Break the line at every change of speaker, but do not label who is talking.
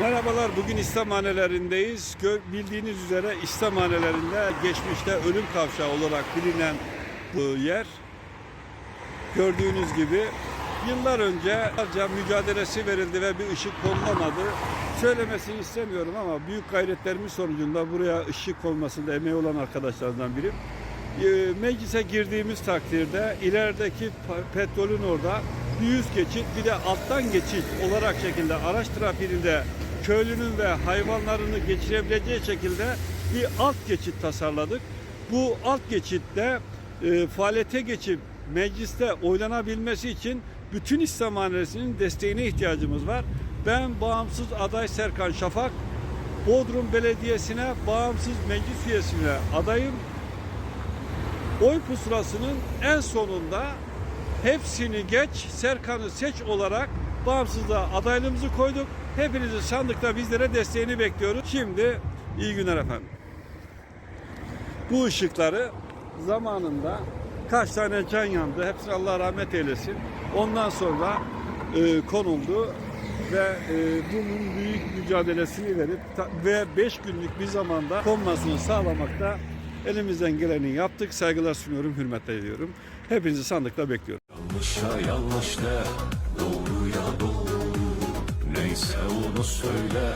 Merhabalar, bugün İslam hanelerindeyiz. Bildiğiniz üzere İslam hanelerinde geçmişte ölüm kavşağı olarak bilinen bu yer. Gördüğünüz gibi yıllar önce mücadelesi verildi ve bir ışık konulamadı. Söylemesini istemiyorum ama büyük gayretlerimiz sonucunda buraya ışık konmasında emeği olan arkadaşlardan biri. Ee, Meclise girdiğimiz takdirde ilerideki petrolün orada bir üst geçit bir de alttan geçit olarak şekilde araç trafiğinde köylünün ve hayvanlarını geçirebileceği şekilde bir alt geçit tasarladık. Bu alt geçitte e, faaliyete geçip mecliste oylanabilmesi için bütün İslam Hanesi'nin desteğine ihtiyacımız var. Ben bağımsız aday Serkan Şafak, Bodrum Belediyesi'ne bağımsız meclis üyesine adayım. Oy pusulasının en sonunda hepsini geç, Serkan'ı seç olarak bağımsızlığa adaylığımızı koyduk. Hepinizi sandıkta bizlere desteğini bekliyoruz. Şimdi iyi günler efendim. Bu ışıkları zamanında kaç tane can yandı. Hepsine Allah rahmet eylesin. Ondan sonra e, konuldu ve e, bunun büyük mücadelesini verip ta- ve 5 günlük bir zamanda konmasını sağlamakta elimizden geleni yaptık. Saygılar sunuyorum, hürmetler ediyorum. Hepinizi sandıkta bekliyorum.
Yanlışa yanlış de, doğruya doğru. Neyse onu söyle,